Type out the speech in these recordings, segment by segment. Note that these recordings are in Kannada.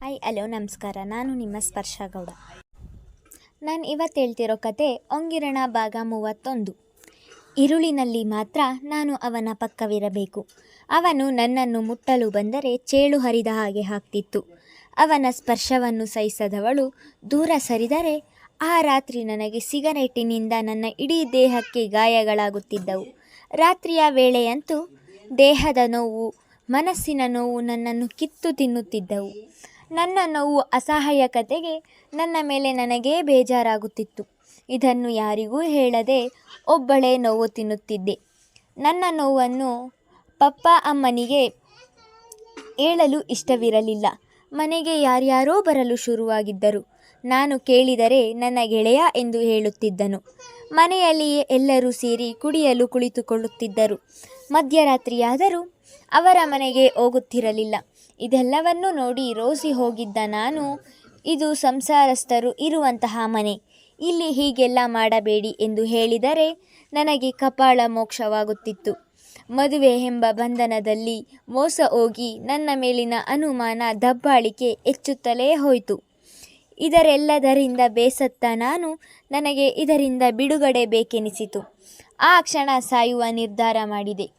ಹಾಯ್ ಹಲೋ ನಮಸ್ಕಾರ. ನಾನು ನಿಮ್ಮ ಸ್ಪರ್ಶ ಗೌಡ ನಾನು ಇವತ್ತು ಹೇಳ್ತಿರೋ ಕತೆ ಒಂಗಿರಣ ಭಾಗ ಮೂವತ್ತೊಂದು. ಇರುಳಿನಲ್ಲಿ ಮಾತ್ರ ನಾನು ಅವನ ಪಕ್ಕವಿರಬೇಕು. ಅವನು ನನ್ನನ್ನು ಮುಟ್ಟಲು ಬಂದರೆ ಚೇಳು ಹರಿದ ಹಾಗೆ ಹಾಕ್ತಿತ್ತು ಅವನ ಸ್ಪರ್ಶವನ್ನು ಸಹಿಸದವಳು ದೂರ ಸರಿದರೆ ಆ ರಾತ್ರಿ ನನಗೆ ಸಿಗರೇಟಿನಿಂದ ನನ್ನ ಇಡೀ ದೇಹಕ್ಕೆ ಗಾಯಗಳಾಗುತ್ತಿದ್ದವು. ರಾತ್ರಿಯ ವೇಳೆಯಂತೂ ದೇಹದ ನೋವು, ಮನಸ್ಸಿನ ನೋವು ನನ್ನನ್ನು ಕಿತ್ತು ತಿನ್ನುತ್ತಿದ್ದವು. ನನ್ನ ನೋವು ಅಸಹಾಯಕತೆಗೆ ನನ್ನ ಮೇಲೆ ನನಗೇ ಬೇಜಾರಾಗುತ್ತಿತ್ತು. ಇದನ್ನು ಯಾರಿಗೂ ಹೇಳದೆ ಒಬ್ಬಳೇ ನೋವು ತಿನ್ನುತ್ತಿದ್ದೆ. ನನ್ನ ನೋವನ್ನು ಪಪ್ಪ ಅಮ್ಮನಿಗೆ ಹೇಳಲು ಇಷ್ಟವಿರಲಿಲ್ಲ. ಮನೆಗೆ ಯಾರ್ಯಾರೋ ಬರಲು ಶುರುವಾಗಿದ್ದರು. ನಾನು ಕೇಳಿದರೆ ನನ್ನ ಗೆಳೆಯ ಎಂದು ಹೇಳುತ್ತಿದ್ದನು. ಮನೆಯಲ್ಲಿಯೇ ಎಲ್ಲರೂ ಸೇರಿ ಕುಡಿಯಲು ಕುಳಿತುಕೊಳ್ಳುತ್ತಿದ್ದರು. ಮಧ್ಯರಾತ್ರಿಯಾದರೂ ಅವರ ಮನೆಗೆ ಹೋಗುತ್ತಿರಲಿಲ್ಲ. ಇದೆಲ್ಲವನ್ನೂ ನೋಡಿ ರೋಸಿ ಹೋಗಿದ್ದ ನಾನು, ಇದು ಸಂಸಾರಸ್ಥರು ಇರುವಂತಹ ಮನೆ. ಇಲ್ಲಿ ಹೀಗೆಲ್ಲ ಮಾಡಬೇಡಿ ಎಂದು ಹೇಳಿದರೆ ನನಗೆ ಕಪಾಳ ಮೋಕ್ಷವಾಗುತ್ತಿತ್ತು. ಮದುವೆ ಎಂಬ ಬಂಧನದಲ್ಲಿ ಮೋಸ ಹೋಗಿ ನನ್ನ ಮೇಲಿನ ಅನುಮಾನ ದಬ್ಬಾಳಿಕೆ ಹೆಚ್ಚುತ್ತಲೇ ಹೋಯಿತು. ಇದರೆಲ್ಲದರಿಂದ ಬೇಸತ್ತ ನಾನು ನನಗೆ ಇದರಿಂದ ಬಿಡುಗಡೆ ಬೇಕೆನಿಸಿತು. ಆ ಕ್ಷಣ ಸಾಯುವ ನಿರ್ಧಾರ ಮಾಡಿದೆ.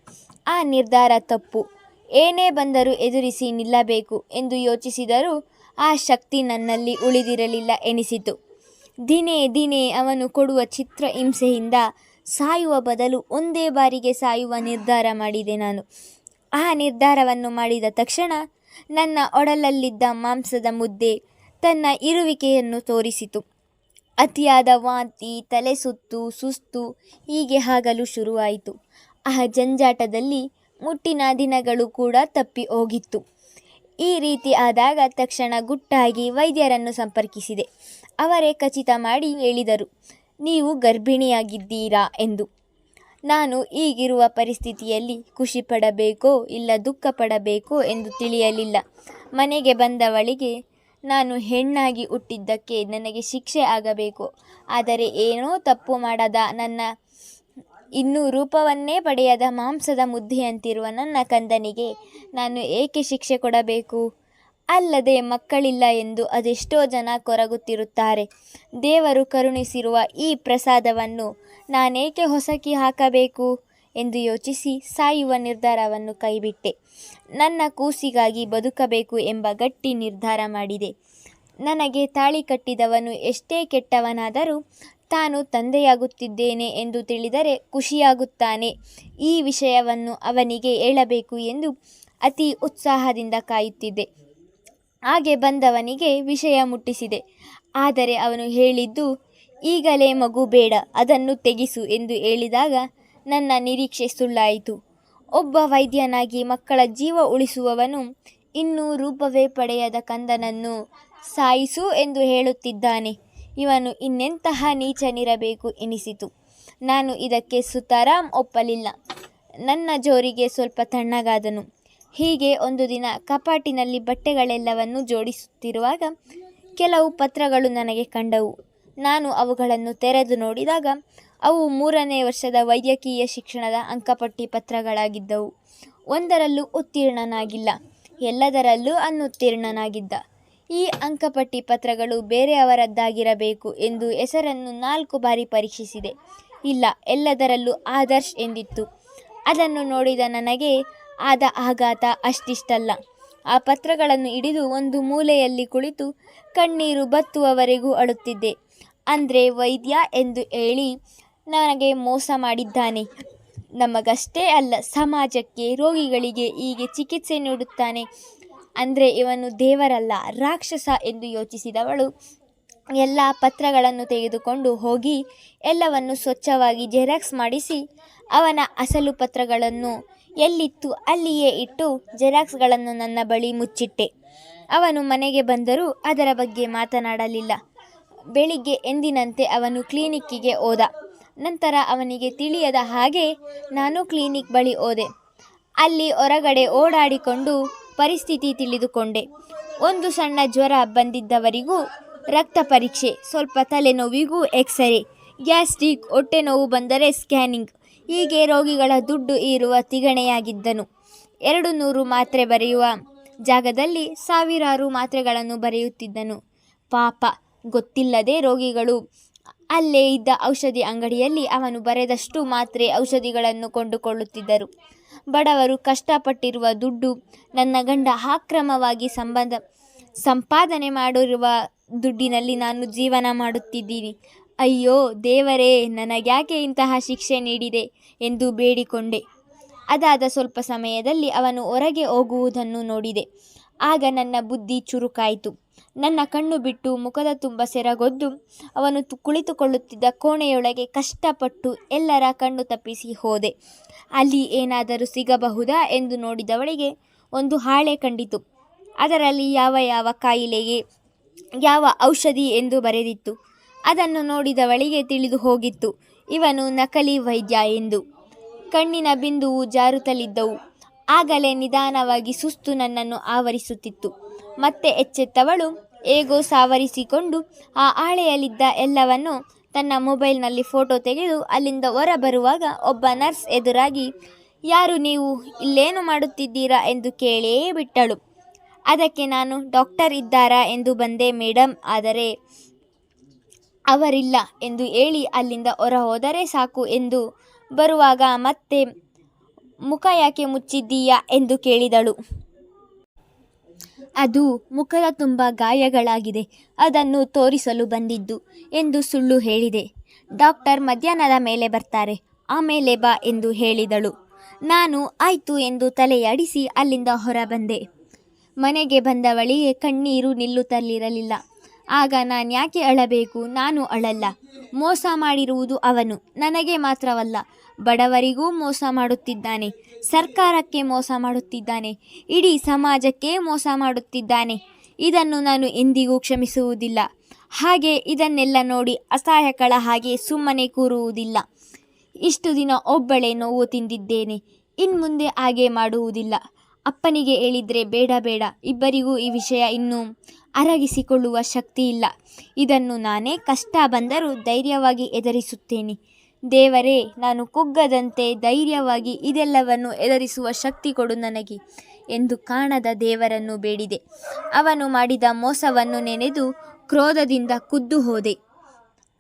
ಆ ನಿರ್ಧಾರ ತಪ್ಪು. ಏನೇ ಬಂದರೂ ಎದುರಿಸಿ ನಿಲ್ಲಬೇಕು ಎಂದು ಯೋಚಿಸಿದರೂ ಆ ಶಕ್ತಿ ನನ್ನಲ್ಲಿ ಉಳಿದಿರಲಿಲ್ಲ ಎನಿಸಿತು. ದಿನೇ ದಿನೇ ಅವನು ಕೊಡುವ ಚಿತ್ರ ಹಿಂಸೆಯಿಂದ ಸಾಯುವ ಬದಲು ಒಂದೇ ಬಾರಿಗೆ ಸಾಯುವ ನಿರ್ಧಾರ ಮಾಡಿದೆ ನಾನು. ಆ ನಿರ್ಧಾರವನ್ನು ಮಾಡಿದ ತಕ್ಷಣ ನನ್ನ ಒಡಲಲ್ಲಿದ್ದ ಮಾಂಸದ ಮುದ್ದೆ ತನ್ನ ಇರುವಿಕೆಯನ್ನು ತೋರಿಸಿತು. ಅತಿಯಾದ ವಾಂತಿ ತಲೆ ಸುತ್ತು ಸುಸ್ತು ಹೀಗೆ ಆಗಲು ಶುರುವಾಯಿತು. ಆ ಜಂಜಾಟದಲ್ಲಿ ಮುಟ್ಟಿನ ದಿನಗಳು ಕೂಡ ತಪ್ಪಿ ಹೋಗಿತ್ತು. ಈ ರೀತಿ ಆದಾಗ ತಕ್ಷಣ ಗುಟ್ಟಾಗಿ ವೈದ್ಯರನ್ನು ಸಂಪರ್ಕಿಸಿದೆ. ಅವರೇ ಖಚಿತ ಮಾಡಿ ಹೇಳಿದರು, ನೀವು ಗರ್ಭಿಣಿಯಾಗಿದ್ದೀರಾ? ಎಂದು. ನಾನು ಈಗಿರುವ ಪರಿಸ್ಥಿತಿಯಲ್ಲಿ ಖುಷಿ ಪಡಬೇಕೋ ಇಲ್ಲ ದುಃಖ ಪಡಬೇಕೋ ಎಂದು ತಿಳಿಯಲಿಲ್ಲ. ಮನೆಗೆ ಬಂದವಳಿಗೆ ನಾನು ಹೆಣ್ಣಾಗಿ ಹುಟ್ಟಿದ್ದಕ್ಕೆ ನನಗೆ ಶಿಕ್ಷೆ ಆಗಬೇಕು. ಆದರೆ ಏನೋ ತಪ್ಪು ಮಾಡದ ನನ್ನ ಇನ್ನೂ ರೂಪವನ್ನೇ ಪಡೆಯದ ಮಾಂಸದ ಮುದ್ದೆಯಂತಿರುವ ನನ್ನ ಕಂದನಿಗೆ ನಾನು ಏಕೆ ಶಿಕ್ಷೆ ಕೊಡಬೇಕು? ಅಲ್ಲದೆ ಮಕ್ಕಳಿಲ್ಲ ಎಂದು ಅದೆಷ್ಟೋ ಜನ ಕೊರಗುತ್ತಿರುತ್ತಾರೆ. ದೇವರು ಕರುಣಿಸಿರುವ ಈ ಪ್ರಸಾದವನ್ನು ನಾನೇಕೆ ಹೊಸಕಿ ಹಾಕಬೇಕು? ಎಂದು ಯೋಚಿಸಿ ಸಾಯುವ ನಿರ್ಧಾರವನ್ನು ಕೈಬಿಟ್ಟೆ. ನನ್ನ ಕೂಸಿಗಾಗಿ ಬದುಕಬೇಕು ಎಂಬ ಗಟ್ಟಿ ನಿರ್ಧಾರ ಮಾಡಿದೆ. ನನಗೆ ತಾಳಿ ಕಟ್ಟಿದವನು ಎಷ್ಟೇ ಕೆಟ್ಟವನಾದರೂ ತಾನು ತಂದೆಯಾಗುತ್ತಿದ್ದೇನೆ ಎಂದು ತಿಳಿದರೆ ಖುಷಿಯಾಗುತ್ತಾನೆ. ಈ ವಿಷಯವನ್ನು ಅವನಿಗೆ ಹೇಳಬೇಕು ಎಂದು ಅತಿ ಉತ್ಸಾಹದಿಂದ ಕಾಯುತ್ತಿದ್ದೆ. ಹಾಗೆ ಬಂದವನಿಗೆ ವಿಷಯ ಮುಟ್ಟಿಸಿದೆ. ಆದರೆ ಅವನು ಹೇಳಿದ್ದು, ಈಗಲೇ ಮಗು ಬೇಡ, ಅದನ್ನು ತೆಗೆಸು ಎಂದು ಹೇಳಿದಾಗ ನನ್ನ ನಿರೀಕ್ಷೆ ಸುಳ್ಳಾಯಿತು. ಒಬ್ಬ ವೈದ್ಯನಾಗಿ ಮಕ್ಕಳ ಜೀವ ಉಳಿಸುವವನು ಇನ್ನೂ ರೂಪವೇ ಪಡೆಯದ ಕಂದನನ್ನು ಸಾಯಿಸು ಎಂದು ಹೇಳುತ್ತಿದ್ದಾನೆ. ಇವನು ಇನ್ನೆಂತಹ ನೀಚನಿರಬೇಕು ಎನಿಸಿತು. ನಾನು ಇದಕ್ಕೆ ಸುತಾರಾಮ್ ಒಪ್ಪಲಿಲ್ಲ. ನನ್ನ ಜೋರಿಗೆ ಸ್ವಲ್ಪ ತಣ್ಣಗಾದನು. ಹೀಗೆ ಒಂದು ದಿನ ಕಪಾಟಿನಲ್ಲಿ ಬಟ್ಟೆಗಳೆಲ್ಲವನ್ನು ಜೋಡಿಸುತ್ತಿರುವಾಗ ಕೆಲವು ಪತ್ರಗಳು ನನಗೆ ಕಂಡವು. ನಾನು ಅವುಗಳನ್ನು ತೆರೆದು ನೋಡಿದಾಗ ಅವು ಮೂರನೇ ವರ್ಷದ ವೈದ್ಯಕೀಯ ಶಿಕ್ಷಣದ ಅಂಕಪಟ್ಟಿ ಪತ್ರಗಳಾಗಿದ್ದವು. ಒಂದರಲ್ಲೂ ಉತ್ತೀರ್ಣನಾಗಿಲ್ಲ. ಎಲ್ಲದರಲ್ಲೂ ಅನುತ್ತೀರ್ಣನಾಗಿದ್ದ. ಈ ಅಂಕಪಟ್ಟಿ ಪತ್ರಗಳು ಬೇರೆಯವರದ್ದಾಗಿರಬೇಕು ಎಂದು ಹೆಸರನ್ನು ನಾಲ್ಕು ಬಾರಿ ಪರೀಕ್ಷಿಸಿದೆ. ಇಲ್ಲ, ಎಲ್ಲದರಲ್ಲೂ ಆದರ್ಶ್ ಎಂದಿತ್ತು. ಅದನ್ನು ನೋಡಿದ ನನಗೆ ಆದ ಆಘಾತ ಅಷ್ಟಿಷ್ಟಲ್ಲ. ಆ ಪತ್ರಗಳನ್ನು ಹಿಡಿದು ಒಂದು ಮೂಲೆಯಲ್ಲಿ ಕುಳಿತು ಕಣ್ಣೀರು ಬತ್ತುವವರೆಗೂ ಅಳುತ್ತಿದ್ದೆ. ಅಂದರೆ ವೈದ್ಯ ಎಂದು ಹೇಳಿ ನನಗೆ ಮೋಸ ಮಾಡಿದ್ದಾನೆ. ನಮಗಷ್ಟೇ ಅಲ್ಲ, ಸಮಾಜಕ್ಕೆ ರೋಗಿಗಳಿಗೆ ಹೀಗೆ ಚಿಕಿತ್ಸೆ ನೀಡುತ್ತಾನೆ. ಅಂದರೆ ಇವನು ದೇವರಲ್ಲ, ರಾಕ್ಷಸ ಎಂದು ಯೋಚಿಸಿದವಳು. ಎಲ್ಲ ಪತ್ರಗಳನ್ನು ತೆಗೆದುಕೊಂಡು ಹೋಗಿ ಎಲ್ಲವನ್ನು ಸ್ವಚ್ಛವಾಗಿ ಜೆರಾಕ್ಸ್ ಮಾಡಿಸಿ ಅವನ ಅಸಲು ಪತ್ರಗಳನ್ನು ಎಲ್ಲಿತ್ತು ಅಲ್ಲಿಯೇ ಇಟ್ಟು ಜೆರಾಕ್ಸ್ಗಳನ್ನು ನನ್ನ ಬಳಿ ಮುಚ್ಚಿಟ್ಟೆ. ಅವನು ಮನೆಗೆ ಬಂದರೂ ಅದರ ಬಗ್ಗೆ ಮಾತನಾಡಲಿಲ್ಲ. ಬೆಳಿಗ್ಗೆ ಎಂದಿನಂತೆ ಅವನು ಕ್ಲಿನಿಕ್ಕಿಗೆ ಹೋದ. ನಂತರ ಅವನಿಗೆ ತಿಳಿಯದ ಹಾಗೆ ನಾನು ಕ್ಲಿನಿಕ್ ಬಳಿ ಹೋದೆ. ಅಲ್ಲಿ ಹೊರಗಡೆ ಓಡಾಡಿಕೊಂಡು ಪರಿಸ್ಥಿತಿ ತಿಳಿದುಕೊಂಡೆ. ಒಂದು ಸಣ್ಣ ಜ್ವರ ಬಂದಿದ್ದವರಿಗೂ ರಕ್ತ ಪರೀಕ್ಷೆ, ಸ್ವಲ್ಪ ತಲೆನೋವಿಗೂ ಎಕ್ಸರೆ ಗ್ಯಾಸ್ಟ್ರಿಕ್, ಹೊಟ್ಟೆ ನೋವು ಬಂದರೆ ಸ್ಕ್ಯಾನಿಂಗ್. ಹೀಗೆ ರೋಗಿಗಳ ದುಡ್ಡು ಇರುವ ತಿಗಣೆಯಾಗಿದ್ದನು. ಎರಡು ನೂರು ಮಾತ್ರೆ ಬರೆಯುವ ಜಾಗದಲ್ಲಿ ಸಾವಿರಾರು ಮಾತ್ರೆಗಳನ್ನು ಬರೆಯುತ್ತಿದ್ದನು. ಪಾಪ, ಗೊತ್ತಿಲ್ಲದೆ ರೋಗಿಗಳು ಅಲ್ಲೇ ಇದ್ದ ಔಷಧಿ ಅಂಗಡಿಯಲ್ಲಿ ಅವನು ಬರೆದಷ್ಟು ಮಾತ್ರೆ ಔಷಧಿಗಳನ್ನು ಕೊಂಡುಕೊಳ್ಳುತ್ತಿದ್ದರು. ಬಡವರು ಕಷ್ಟಪಟ್ಟಿರುವ ದುಡ್ಡು, ನನ್ನ ಗಂಡ ಅಕ್ರಮವಾಗಿ ಸಂಬಂಧ, ಸಂಪಾದನೆ ಮಾಡಿರುವ ದುಡ್ಡಿನಲ್ಲಿ ನಾನು ಜೀವನ ಮಾಡುತ್ತಿದ್ದೀನಿ. ಅಯ್ಯೋ, ದೇವರೇ, ನನಗ್ಯಾಕೆ ಇಂತಹ ಶಿಕ್ಷೆ ನೀಡಿದೆ ಎಂದು ಬೇಡಿಕೊಂಡೆ. ಅದಾದ ಸ್ವಲ್ಪ ಸಮಯದಲ್ಲಿ ಅವನು ಹೊರಗೆ ಹೋಗುವುದನ್ನು ನೋಡಿದೆ. ಆಗ ನನ್ನ ಬುದ್ಧಿ ಚುರುಕಾಯಿತು. ನನ್ನ ಕಣ್ಣು ಬಿಟ್ಟು ಮುಖದ ತುಂಬ ಸೆರಗೊದ್ದು ಅವನು ಕುಳಿತುಕೊಳ್ಳುತ್ತಿದ್ದ ಕೋಣೆಯೊಳಗೆ ಕಷ್ಟಪಟ್ಟು ಎಲ್ಲರ ಕಣ್ಣು ತಪ್ಪಿಸಿ ಹೋದೆ. ಅಲ್ಲಿ ಏನಾದರೂ ಸಿಗಬಹುದಾ ಎಂದು ನೋಡಿದವಳಿಗೆ ಒಂದು ಹಾಳೆ ಕಂಡಿತು. ಅದರಲ್ಲಿ ಯಾವ ಯಾವ ಕಾಯಿಲೆಗೆ ಯಾವ ಔಷಧಿ ಎಂದು ಬರೆದಿತ್ತು. ಅದನ್ನು ನೋಡಿದವಳಿಗೆ ತಿಳಿದು ಹೋಗಿತ್ತು. ಇವನು ನಕಲಿ ವೈದ್ಯ ಎಂದು. ಕಣ್ಣಿನ ಬಿಂದುವು ಜಾರುತ್ತಲಿದ್ದವು ಆಗಲೇ ನಿಧಾನವಾಗಿ ಸುಸ್ತು ನನ್ನನ್ನು ಆವರಿಸುತ್ತಿತ್ತು. ಮತ್ತೆ ಎಚ್ಚೆತ್ತವಳು ಹೇಗೋ ಸಾವರಿಸಿಕೊಂಡು ಆ ಹಾಳೆಯಲ್ಲಿದ್ದ ಎಲ್ಲವನ್ನು ತನ್ನ ಮೊಬೈಲ್ನಲ್ಲಿ ಫೋಟೋ ತೆಗೆದು ಅಲ್ಲಿಂದ ಹೊರ ಬರುವಾಗ ಒಬ್ಬ ನರ್ಸ್ ಎದುರಾಗಿ, ಯಾರು ನೀವು ಇಲ್ಲೇನು ಮಾಡುತ್ತಿದ್ದೀರಾ? ಎಂದು ಕೇಳೇ ಬಿಟ್ಟಳು. ಅದಕ್ಕೆ ನಾನು ಡಾಕ್ಟರ್ ಇದ್ದಾರಾ? ಎಂದು ಬಂದೆ ಮೇಡಮ್ ಆದರೆ ಅವರಿಲ್ಲ ಎಂದು ಹೇಳಿ ಅಲ್ಲಿಂದ ಹೊರ ಹೋದರೆ ಸಾಕು ಎಂದು. ಬರುವಾಗ, ಮತ್ತೆ ಮುಖ ಯಾಕೆ ಮುಚ್ಚಿದ್ದೀಯಾ? ಎಂದು ಕೇಳಿದಳು. ಅದು ಮುಖದ ತುಂಬ ಗಾಯಗಳಾಗಿದೆ. ಅದನ್ನು ತೋರಿಸಲು ಬಂದಿದ್ದು ಎಂದು ಸುಳ್ಳು ಹೇಳಿದೆ. ಡಾಕ್ಟರ್ ಮಧ್ಯಾಹ್ನದ ಮೇಲೆ ಬರ್ತಾರೆ. ಆಮೇಲೆ ಬಾ ಎಂದು ಹೇಳಿದಳು. ನಾನು ಆಯ್ತು ಎಂದು ತಲೆಯಾಡಿಸಿ ಅಲ್ಲಿಂದ ಹೊರ ಬಂದೆ ಮನೆಗೆ ಬಂದವಳಿಗೆ ಕಣ್ಣೀರು ನಿಲ್ಲುತ್ತಲಿರಲಿಲ್ಲ. ಆಗ ನಾನು ಯಾಕೆ ಅಳಬೇಕು? ನಾನು ಅಳಲ್ಲ. ಮೋಸ ಮಾಡಿರುವುದು ಅವನು. ನನಗೆ ಮಾತ್ರವಲ್ಲ ಬಡವರಿಗೂ ಮೋಸ ಮಾಡುತ್ತಿದ್ದಾನೆ. ಸರ್ಕಾರಕ್ಕೆ ಮೋಸ ಮಾಡುತ್ತಿದ್ದಾನೆ. ಇಡೀ ಸಮಾಜಕ್ಕೆ ಮೋಸ ಮಾಡುತ್ತಿದ್ದಾನೆ. ಇದನ್ನು ನಾನು ಎಂದಿಗೂ ಕ್ಷಮಿಸುವುದಿಲ್ಲ. ಹಾಗೆ ಇದನ್ನೆಲ್ಲ ನೋಡಿ ಅಸಹಾಯಕಳ ಹಾಗೆ ಸುಮ್ಮನೆ ಕೂರುವುದಿಲ್ಲ. ಇಷ್ಟು ದಿನ ಒಬ್ಬಳೆ ನೋವು ತಿಂದಿದ್ದೇನೆ. ಇನ್ಮುಂದೆ ಹಾಗೆ ಮಾಡುವುದಿಲ್ಲ. ಅಪ್ಪನಿಗೆ ಹೇಳಿದರೆ ಬೇಡ ಬೇಡ. ಇಬ್ಬರಿಗೂ ಈ ವಿಷಯ ಇನ್ನೂ ಅರಗಿಸಿಕೊಳ್ಳುವ ಶಕ್ತಿ ಇಲ್ಲ. ಇದನ್ನು ನಾನೇ ಕಷ್ಟ ಬಂದರೂ ಧೈರ್ಯವಾಗಿ ಎದುರಿಸುತ್ತೇನೆ. ದೇವರೇ, ನಾನು ಕುಗ್ಗದಂತೆ ಧೈರ್ಯವಾಗಿ ಇದೆಲ್ಲವನ್ನು ಎದುರಿಸುವ ಶಕ್ತಿ ಕೊಡು ನನಗೆ ಎಂದು ಕಾಣದ ದೇವರನ್ನು ಬೇಡಿದೆ. ಅವನು ಮಾಡಿದ ಮೋಸವನ್ನು ನೆನೆದು ಕ್ರೋಧದಿಂದ ಕುದ್ದು ಹೋದೆ.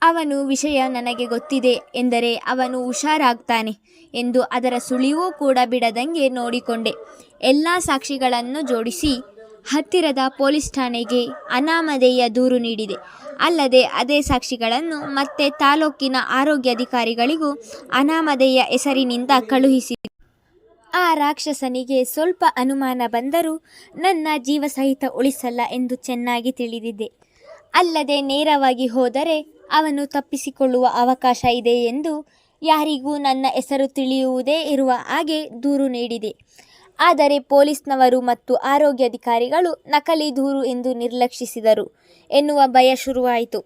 ಅವನು ವಿಷಯ ನನಗೆ ಗೊತ್ತಿದೆ ಎಂದರೆ ಅವನು ಹುಷಾರಾಗ್ತಾನೆ ಎಂದು ಅದರ ಸುಳಿವೂ ಕೂಡ ಬಿಡದಂಗೆ ನೋಡಿಕೊಂಡೆ. ಎಲ್ಲ ಸಾಕ್ಷಿಗಳನ್ನು ಜೋಡಿಸಿ ಹತ್ತಿರದ ಪೊಲೀಸ್ ಠಾಣೆಗೆ ಅನಾಮಧೇಯ ದೂರು ನೀಡಿದೆ. ಅಲ್ಲದೆ ಅದೇ ಸಾಕ್ಷಿಗಳನ್ನು ಮತ್ತೆ ತಾಲೂಕಿನ ಆರೋಗ್ಯಾಧಿಕಾರಿಗಳಿಗೂ ಅನಾಮಧೇಯ ಹೆಸರಿನಿಂದ ಕಳುಹಿಸಿದೆ. ಆ ರಾಕ್ಷಸನಿಗೆ ಸ್ವಲ್ಪ ಅನುಮಾನ ಬಂದರೂ ನನ್ನ ಜೀವ ಸಹಿತ ಉಳಿಸಲ್ಲ ಎಂದು ಚೆನ್ನಾಗಿ ತಿಳಿದಿದೆ. ಅಲ್ಲದೆ ನೇರವಾಗಿ ಹೋದರೆ ಅವನು ತಪ್ಪಿಸಿಕೊಳ್ಳುವ ಅವಕಾಶ ಇದೆ ಎಂದು ಯಾರಿಗೂ ನನ್ನ ಹೆಸರು ತಿಳಿಯುವುದೇ ಇರುವ ಹಾಗೆ ದೂರು ನೀಡಿದೆ. ಆದರೆ ಪೊಲೀಸ್ನವರು ಮತ್ತು ಆರೋಗ್ಯಾಧಿಕಾರಿಗಳು ನಕಲಿ ದೂರು ಎಂದು ನಿರ್ಲಕ್ಷಿಸಿದರು ಎನ್ನುವ ಭಯ ಶುರುವಾಯಿತು.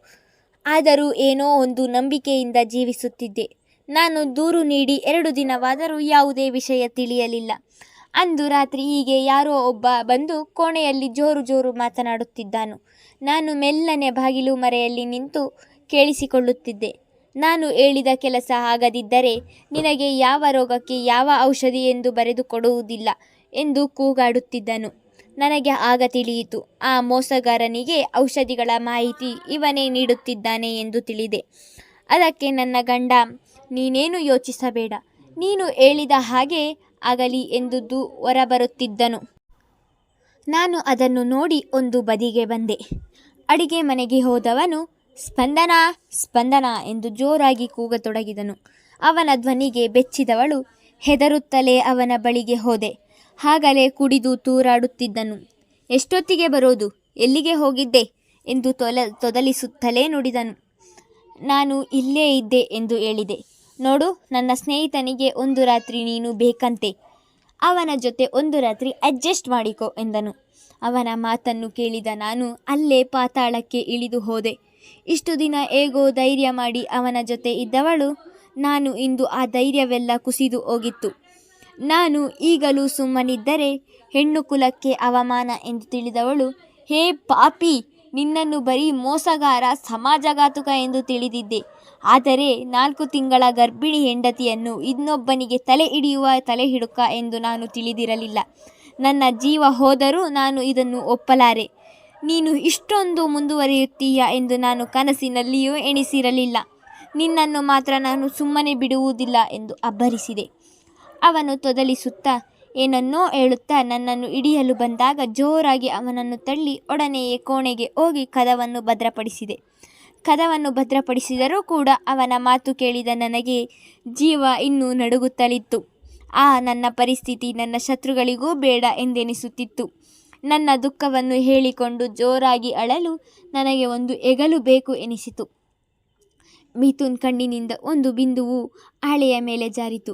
ಆದರೂ ಏನೋ ಒಂದು ನಂಬಿಕೆಯಿಂದ ಜೀವಿಸುತ್ತಿದ್ದೆ. ನಾನು ದೂರು ನೀಡಿ ಎರಡು ದಿನವಾದರೂ ಯಾವುದೇ ವಿಷಯ ತಿಳಿಯಲಿಲ್ಲ. ಅಂದು ರಾತ್ರಿ ಹೀಗೆ ಯಾರೋ ಒಬ್ಬ ಬಂದು ಕೋಣೆಯಲ್ಲಿ ಜೋರು ಜೋರು ಮಾತನಾಡುತ್ತಿದ್ದಾನು. ನಾನು ಮೆಲ್ಲನೆ ಬಾಗಿಲು ಮರೆಯಲ್ಲಿ ನಿಂತು ಕೇಳಿಸಿಕೊಳ್ಳುತ್ತಿದ್ದೆ. ನಾನು ಹೇಳಿದ ಕೆಲಸ ಆಗದಿದ್ದರೆ ನಿನಗೆ ಯಾವ ರೋಗಕ್ಕೆ ಯಾವ ಔಷಧಿ ಎಂದು ಬರೆದು ಕೊಡುವುದಿಲ್ಲ ಎಂದು ಕೂಗಾಡುತ್ತಿದ್ದನು. ನನಗೆ ಆಗ ತಿಳಿಯಿತು, ಆ ಮೋಸಗಾರನಿಗೆ ಔಷಧಿಗಳ ಮಾಹಿತಿ ಇವನೇ ನೀಡುತ್ತಿದ್ದಾನೆ ಎಂದು ತಿಳಿದೆ. ಅದಕ್ಕೆ ನನ್ನ ಗಂಡ, ನೀನೇನು ಯೋಚಿಸಬೇಡ, ನೀನು ಹೇಳಿದ ಹಾಗೆ ಆಗಲಿ ಎಂದುದು ಹೊರಬರುತ್ತಿದ್ದನು. ನಾನು ಅದನ್ನು ನೋಡಿ ಒಂದು ಬದಿಗೆ ಬಂದೆ. ಅಡಿಗೆ ಮನೆಗೆ ಹೋದವನು ಸ್ಪಂದನ ಸ್ಪಂದನ ಎಂದು ಜೋರಾಗಿ ಕೂಗತೊಡಗಿದನು. ಅವನ ಧ್ವನಿಗೆ ಬೆಚ್ಚಿದವಳು ಹೆದರುತ್ತಲೇ ಅವನ ಬಳಿಗೆ ಹೋದೆ. ಹಾಗಲೇ ಕುಡಿದು ತೂರಾಡುತ್ತಿದ್ದನು. ಎಷ್ಟೊತ್ತಿಗೆ ಬರೋದು? ಎಲ್ಲಿಗೆ ಹೋಗಿದ್ದೆ? ಎಂದು ತೊಲ, ತೊದಲಿಸುತ್ತಲೇ ನುಡಿದನು. ನಾನು ಇಲ್ಲೇ ಇದ್ದೆ, ಎಂದು ಹೇಳಿದೆ. ನೋಡು, ನನ್ನ ಸ್ನೇಹಿತನಿಗೆ ಒಂದು ರಾತ್ರಿ ನೀನು ಬೇಕಂತೆ. ಅವನ ಜೊತೆ ಒಂದು ರಾತ್ರಿ ಅಡ್ಜಸ್ಟ್ ಮಾಡಿಕೊ, ಎಂದನು. ಅವನ ಮಾತನ್ನು ಕೇಳಿದ ನಾನು ಅಲ್ಲೇ ಪಾತಾಳಕ್ಕೆ ಇಳಿದು ಹೋದೆ. ಇಷ್ಟು ದಿನ ಹೇಗೋ ಧೈರ್ಯ ಮಾಡಿ ಅವನ ಜೊತೆ ಇದ್ದವಳು. ನಾನು ಇಂದು ಆ ಧೈರ್ಯವೆಲ್ಲ ಕುಸಿದು ಹೋಗಿತ್ತು. ನಾನು ಈಗಲೂ ಸುಮ್ಮನಿದ್ದರೆ ಹೆಣ್ಣು ಕುಲಕ್ಕೆ ಅವಮಾನ ಎಂದು ತಿಳಿದವಳು. ಹೇ ಪಾಪಿ, ನಿನ್ನನ್ನು ಬರೀ ಮೋಸಗಾರ, ಸಮಾಜಘಾತುಕ ಎಂದು ತಿಳಿದಿದ್ದೆ. ಆದರೆ ನಾಲ್ಕು ತಿಂಗಳ ಗರ್ಭಿಣಿ ಹೆಂಡತಿಯನ್ನು ಇನ್ನೊಬ್ಬನಿಗೆ ತಲೆ ಹಿಡಿಯುವ ತಲೆ ಹಿಡುಕ ಎಂದು ನಾನು ತಿಳಿದಿರಲಿಲ್ಲ. ನನ್ನ ಜೀವ ಹೋದರೂ ನಾನು ಇದನ್ನು ಒಪ್ಪಲಾರೆ. ನೀನು ಇಷ್ಟೊಂದು ಮುಂದುವರಿಯುತ್ತೀಯ ಎಂದು ನಾನು ಕನಸಿನಲ್ಲಿಯೂ ಎಣಿಸಿರಲಿಲ್ಲ. ನಿನ್ನನ್ನು ಮಾತ್ರ ನಾನು ಸುಮ್ಮನೆ ಬಿಡುವುದಿಲ್ಲ ಎಂದು ಅಬ್ಬರಿಸಿದೆ. ಅವನು ತೊದಲಿಸುತ್ತಾ, ಏನನ್ನೋ ಹೇಳುತ್ತಾ ನನ್ನನ್ನು ಹಿಡಿಯಲು ಬಂದಾಗ ಜೋರಾಗಿ ಅವನನ್ನು ತಳ್ಳಿ ಒಡನೆಯೇ ಕೋಣೆಗೆ ಹೋಗಿ ಕದವನ್ನು ಭದ್ರಪಡಿಸಿದೆ. ಕದವನ್ನು ಭದ್ರಪಡಿಸಿದರೂ ಕೂಡ ಅವನ ಮಾತು ಕೇಳಿದ ನನಗೆ ಜೀವ ಇನ್ನೂ ನಡುಗುತ್ತಲಿತ್ತು. ಆ ನನ್ನ ಪರಿಸ್ಥಿತಿ ನನ್ನ ಶತ್ರುಗಳಿಗೂ ಬೇಡ ಎಂದೆನಿಸುತ್ತಿತ್ತು. ನನ್ನ ದುಃಖವನ್ನು ಹೇಳಿಕೊಂಡು ಜೋರಾಗಿ ಅಳಲು ನನಗೆ ಒಂದು ಎಗಲು ಬೇಕು ಎನಿಸಿತು. ಮಿಥುನ್ ಕಣ್ಣಿನಿಂದ ಒಂದು ಬಿಂದುವು ಆಳೆಯ ಮೇಲೆ ಜಾರಿತು.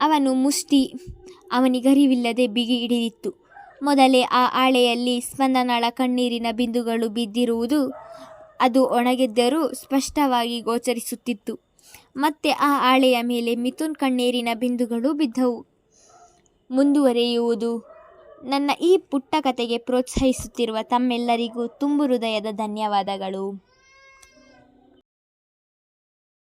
ಅವನು ಮುಷ್ಟಿ, ಅವನಿಗರಿವಿಲ್ಲದೆ ಬಿಗಿ ಹಿಡಿದಿತ್ತು. ಮೊದಲೇ ಆ ಆಳೆಯಲ್ಲಿ ಸ್ಪಂದನಾಳ ಕಣ್ಣೀರಿನ ಬಿಂದುಗಳು ಬಿದ್ದಿರುವುದು ಅದು ಒಣಗಿದ್ದರೂ ಸ್ಪಷ್ಟವಾಗಿ ಗೋಚರಿಸುತ್ತಿತ್ತು. ಮತ್ತೆ ಆ ಆಳೆಯ ಮೇಲೆ ಮಿಥುನ್ ಕಣ್ಣೀರಿನ ಬಿಂದುಗಳು ಬಿದ್ದವು. ಮುಂದುವರಿಯುವುದು ನನ್ನ ಈ ಪುಟ್ಟ ಕತೆಗೆ ಪ್ರೋತ್ಸಾಹಿಸುತ್ತಿರುವ ತಮ್ಮೆಲ್ಲರಿಗೂ ತುಂಬು ಹೃದಯದ ಧನ್ಯವಾದಗಳು.